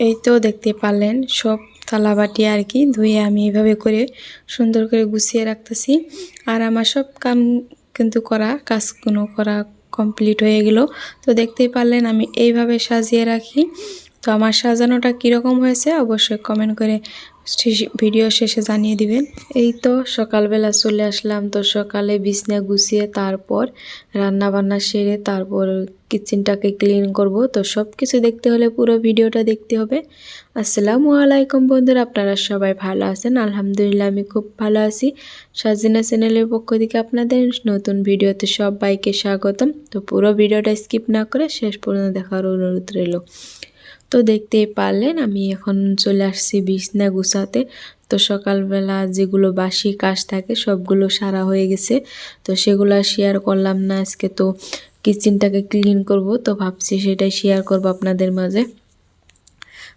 এই তো দেখতে পারলেন, সব থালা বাটি আর কি ধুয়ে আমি এভাবে করে সুন্দর করে গুছিয়ে রাখতেছি। আর আমার সব কাম কিন্তু করা, কাজগুলো করা কমপ্লিট হয়ে গেল। তো দেখতেই পারলেন আমি এইভাবে সাজিয়ে রাখি। তো আমার সাজানোটা কীরকম হয়েছে অবশ্যই কমেন্ট করে ভিডিও শেষে জানিয়ে দিবেন। এই তো সকালবেলা চলে আসলাম, তো সকালে বিছনা গুছিয়ে তারপর রান্না বান্না সেরে তারপর কিচেনটাকে ক্লিন করব। তো সব কিছু দেখতে হলে পুরো ভিডিওটা দেখতে হবে। আসসালামু আলাইকুম বন্ধুরা, আপনারা সবাই ভালো আছেন? আলহামদুলিল্লাহ, আমি খুব ভালো আছি। সাজিনা চ্যানেলের পক্ষ থেকে আপনাদের নতুন ভিডিওতে সবাইকে স্বাগতম। তো পুরো ভিডিওটা স্কিপ না করে শেষ পর্যন্ত দেখার অনুরোধ রইল। তো দেখতেই পারলেন, আমি এখন চলে আসছি বিছনা গুছাতে। তো সকালবেলা যেগুলো বাসি কাজ থাকে সবগুলো সারা হয়ে গেছে। তো সেগুলো শেয়ার করলাম না, আজকে তো কিচেনটাকে ক্লিন করব। তো ভাবছি সেটাই শেয়ার করব আপনাদের মাঝে।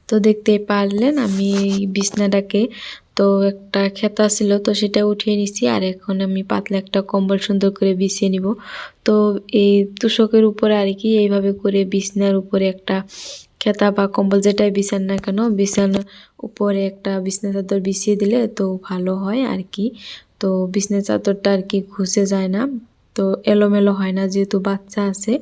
তো দেখতেই পারলেন, আমি বিছনাটাকে তো একটা খেতা ছিল, তো সেটা উঠিয়ে নিছি। আর এখন আমি পাতলা একটা কম্বল সুন্দর করে বিছিয়ে নিব। তো এই তুষকের উপরে আর কি, এইভাবে করে বিছনার উপরে একটা খেতা বা কম্বল যেটাই বিছান না কেন বিছানার উপরে একটা বিছনা চাদর বিছিয়ে দিলে তো ভালো হয় আর কি তো বিছনা চাদরটা আর কি ঘুষে যায় না, তো এলোমেলো হয় না যেহেতু বাচ্চা আছে,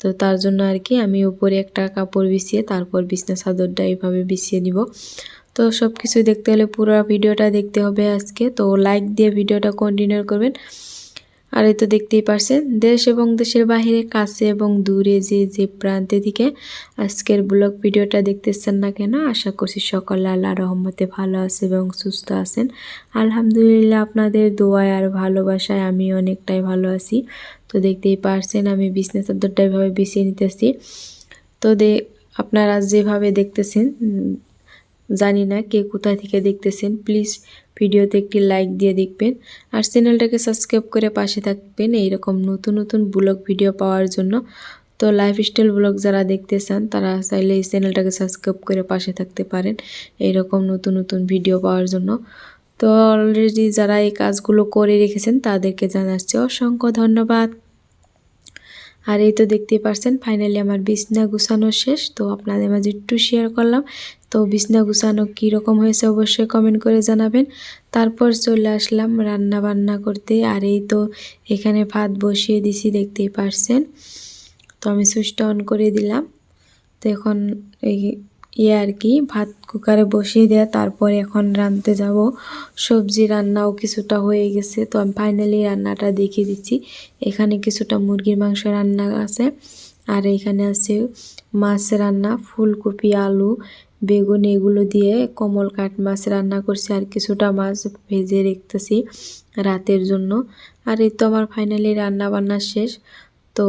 তো তার জন্য আর কি আমি উপরে একটা কাপড় বিছিয়ে তারপর বিছনা চাদরটা এইভাবে বিছিয়ে নিব। তো সব কিছু দেখতে হলে পুরো ভিডিওটা দেখতে হবে আজকে, তো লাইক দিয়ে ভিডিওটা কন্টিনিউ করবেন। আর এই তো দেখতেই পারছেন, দেশ এবং দেশের বাহিরে, কাছে এবং দূরে যে যে প্রান্তে থেকে আজকের ব্লগ ভিডিওটা দেখতেছেন না কেন, আশা করছি সকলে আল্লাহ রহমতে ভালো আছে এবং সুস্থ আছেন। আলহামদুলিল্লাহ আপনাদের দোয়ায় আর ভালোবাসায় আমি অনেকটাই ভালো আছি। তো দেখতেই পারছেন, আমি বিছনা চাদরটা এভাবে বিছিয়ে নিতেছি। তো দে, আপনারা যেভাবে দেখতেছেন জানি না কে কোথা থেকে দেখতেছেন প্লিজ ভিডিওতে একটি লাইক দিয়ে দেখবেন। আর চ্যানেলটাকে সাবস্ক্রাইব করে পাশে থাকবেন এইরকম নতুন নতুন ব্লগ ভিডিও পাওয়ার জন্য। তো লাইফস্টাইল ব্লগ যারা দেখতে চান, তারা চাইলে এই চ্যানেলটাকে সাবস্ক্রাইব করে পাশে থাকতে পারেন এইরকম নতুন নতুন ভিডিও পাওয়ার জন্য। তো অলরেডি যারা এই কাজগুলো করে রেখেছেন, তাদেরকে জানাচ্ছি অসংখ্য ধন্যবাদ। আর এই তো দেখতেই পারছেন ফাইনালি আমার বিছনা গুছানো শেষ, তো আপনাদের মাঝে একটু শেয়ার করলাম। তো বিছনা গুছানো কীরকম হয়েছে অবশ্যই কমেন্ট করে জানাবেন। তারপর চলে আসলাম রান্না বান্না করতে। আর এই তো এখানে ভাত বসিয়ে দিছি, দেখতেই পারছেন। তো আমি সুইচটা অন করে দিলাম। তো এখন এই ইয়ে আর কি, ভাত কুকারে বসিয়ে দেয়া। তারপর এখন রাঁধতে যাব। সবজি রান্নাও কিছুটা হয়ে গেছে। তো আমি ফাইনালি রান্নাটা দেখিয়ে দিচ্ছি। এখানে কিছুটা মুরগির মাংস রান্না আছে। আর এখানে আছে মাছ রান্না, ফুলকপি, আলু বেগুন এগুলো দিয়ে কোমল কাঠ মাছ রান্না করছি আর কিছুটা মাছ ভেজে রেখতেছি রাতের জন্য। আর এই তো আমার ফাইনালি রান্না বান্না শেষ। তো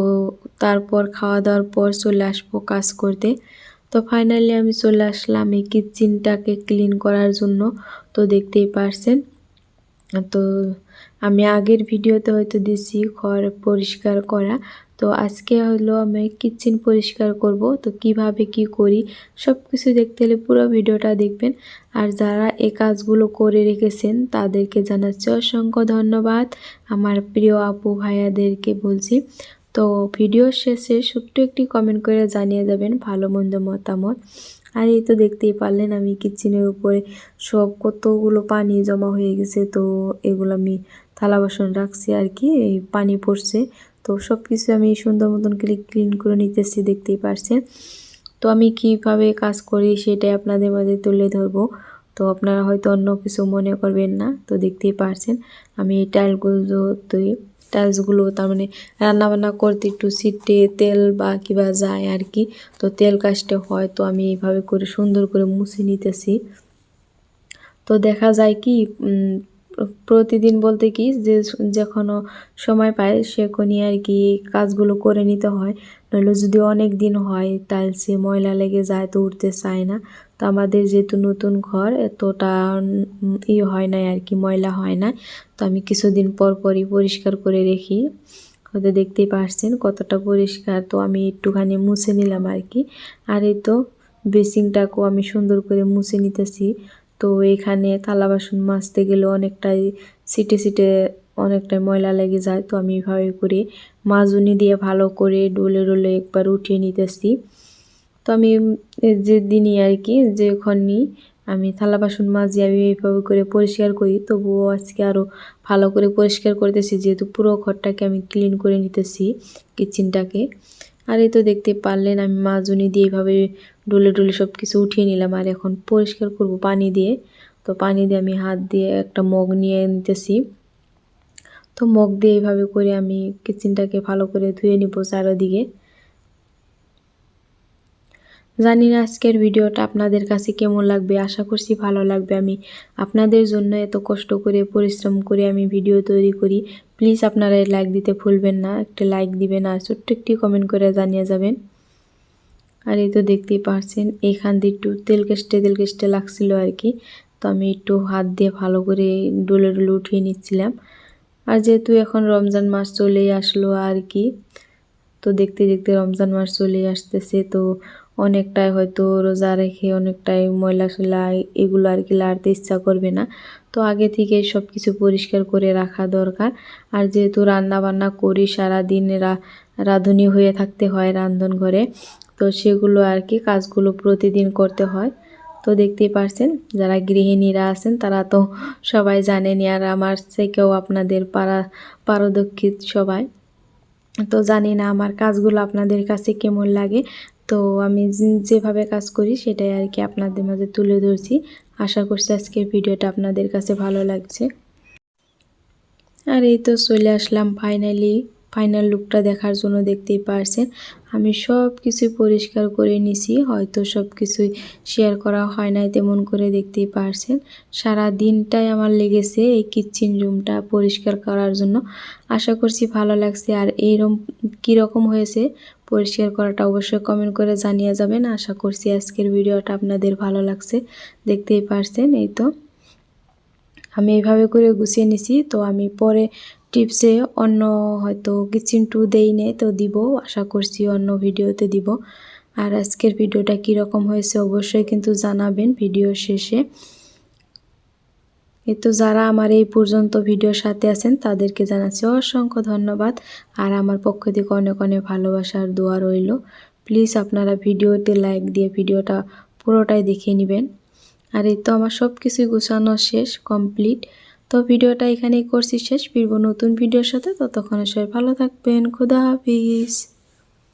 তারপর খাওয়া দাওয়ার পর চলে আসব কাজ করতে। তো ফাইনালি আমি চলে আসলাম এই কিচেনটাকে ক্লিন করার জন্য। তো দেখতেই পারছেন তো আমি আগের ভিডিওতে হয়তো দিছি ঘর পরিষ্কার করা। তো আজকে হলো আমি কিচেন পরিষ্কার করব। তো কীভাবে কি করি সব কিছু দেখতে হলে পুরো ভিডিওটা দেখবেন। আর যারা এই কাজগুলো করে রেখেছেন তাদেরকে জানাচ্ছি অসংখ্য ধন্যবাদ। আমার প্রিয় আপু ভাইয়াদেরকে বলছি। তো ভিডিও শেষে ছোট্ট একটি কমেন্ট করে জানিয়ে যাবেন ভালো মন্দ মতামত। আর, এই তো দেখতেই পারলেন আমি কিচেনের উপরে সব কতগুলো পানি জমা হয়ে গেছে। তো এগুলো আমি থালা বাসন রাখছি আর কি, এই পানি পড়ছে। তো সব কিছু আমি সুন্দর মতন ক্লিন করে নিতেছি, দেখতেই পারছেন। তো আমি কীভাবে কাজ করি সেটাই আপনাদের মাঝে তুলে ধরবো। তো আপনারা হয়তো অন্য কিছু মনে করবেন না, তো দেখতেই পারছেন। আমি এই টাইলগুলো তৈরি টাইলসগুলো তার মানে রান্নাবান্না করতে একটু সিটে তেল বা কিবা যায় আর কি তো তেল কাজটা হয়, তো আমি এইভাবে করে সুন্দর করে মুছে নিতেছি। তো দেখা যায় কি প্রতিদিন বলতে কি, যে যখন সময় পায় সেখনই আর কি কাজগুলো করে নিতে হয়। নইলে যদি অনেক দিন হয় টাইলসে ময়লা লেগে যায়, তো উঠতে চায় না। তো আমাদের যেহেতু নতুন ঘর এতটা ই হয় না আর কি, ময়লা হয় না তো আমি কিছুদিন পর পরই পরিষ্কার করে রেখি। হয়তো দেখতেই পারছেন কতটা পরিষ্কার। তো আমি একটুখানি মুছে নিলাম আর কি। আর এই তো বেসিংটাকেও আমি সুন্দর করে মুছে নিতেছি। তো এখানে থালা বাসন মাজতে গেলে অনেকটাই সিটে সিটে অনেকটাই ময়লা লেগে যায়। তো আমি এভাবে করে মাজুনি দিয়ে ভালো করে ডোলে ডোলে একবার উঠিয়ে নিতেছি। তো আমি যে দিনই আর কি যখন নিই আমি থালা বাসন মাজি, আমি এইভাবে করে পরিষ্কার করি। তবুও আজকে আরও ভালো করে পরিষ্কার করতেছি যেহেতু পুরো ঘরটাকে আমি ক্লিন করে নিতেছি কিচেনটাকে আর এই তো দেখতে পারলেন, আমি মাজুনি দিয়ে এইভাবে ডুলে ডুলে সব কিছু উঠিয়ে নিলাম। আর এখন পরিষ্কার করব পানি দিয়ে। তো পানি দিয়ে আমি হাত দিয়ে একটা মগ নিয়ে নিতেছি। তো মগ দিয়ে এইভাবে করে আমি কিচেনটাকে ভালো করে ধুয়ে নিব চারোদিকে। জানি না আজকের ভিডিওটা আপনাদের কাছে কেমন লাগবে, আশা করছি ভালো লাগবে। আমি আপনাদের জন্য এত কষ্ট করে, পরিশ্রম করে আমি ভিডিও তৈরি করি। প্লিজ আপনারা লাইক দিতে ভুলবেন না, একটা লাইক দিবেন আর ছোট্ট একটি কমেন্ট করে জানিয়ে যাবেন। আর এই তো দেখতেই পারছেন, এখান দিয়ে একটু তেল কেষ্টে তেল কেষ্টে লাগছিল আর কি। তো আমি একটু হাত দিয়ে ভালো করে ডলে ডলে উঠিয়ে নিচ্ছিলাম। আর যেহেতু এখন রমজান মাস চলেই আসলো আর কি, তো দেখতে দেখতে রমজান মাস চলে আসতেছে। তো অনেকটাই হয়তো রোজা রেখে, অনেকটাই ময়লা সয়লা এগুলো আর কি লাড়তে ইচ্ছা করবে না। তো আগে থেকে সব কিছু পরিষ্কার করে রাখা দরকার। আর যেহেতু রান্না বান্না করি, সারাদিন রাঁধুনি হয়ে থাকতে হয় রান্ধন ঘরে, তো সেগুলো আর কি কাজগুলো প্রতিদিন করতে হয়। তো দেখতেই পারছেন, যারা গৃহিণীরা আছেন, তারা তো সবাই জানেনি আর আমার থেকেও আপনাদের পারা, পারদক্ষিত সবাই। তো জানি না আমার কাজগুলো আপনাদের কাছে কেমন লাগে তো আমি যেভাবে কাজ করি সেটাই আর কি আপনাদের মাঝে তুলে ধরছি। আশা করছি আজকের ভিডিওটা আপনাদের কাছে ভালো লাগছে। আর এই তো চলে আসলাম ফাইনালি ফাইনাল লুকটা দেখার জন্য দেখতেই পারছেন। আমি সব কিছু পরিষ্কার করে নিছি, হয়তো সব কিছুই শেয়ার করা হয় নাই তেমন করে দেখতেই পারছেন। সারা দিনটাই আমার লেগেছে এই কিচেন রুমটা পরিষ্কার করার জন্য। আশা করছি ভালো লাগছে। আর এইরকম কীরকম হয়েছে পরিষ্কার করাটা অবশ্যই কমেন্ট করে জানিয়ে যাবেন। আশা করছি আজকের ভিডিওটা আপনাদের ভালো লাগছে। দেখতেই পারছেন, এই তো। আমি এইভাবে করে গুছিয়ে নিছি। তো আমি পরে টিপসে অন্য হয়তো কিচেন টু দেই নেই, তো দিব। আশা করছি অন্য ভিডিওতে দিব। আর আজকের ভিডিওটা কীরকম হয়েছে অবশ্যই কিন্তু জানাবেন ভিডিও শেষে। তো যারা আমার এই পর্যন্ত ভিডিওর সাথে আছেন, তাদেরকে জানাচ্ছি অসংখ্য ধন্যবাদ। আর আমার পক্ষ থেকে অনেক অনেক ভালোবাসার দোয়া রইল। প্লিজ আপনারা ভিডিওতে লাইক দিয়ে ভিডিওটা পুরোটাই দেখে নেবেন। আর এই তো আমার সব কিছুই গুছানো শেষ, কমপ্লিট। তো ভিডিওটা এখানেই করছি শেষ। ফিরবো নতুন ভিডিওর সাথে। ততক্ষণে সবাই ভালো থাকবেন। খুদা হাফিজ।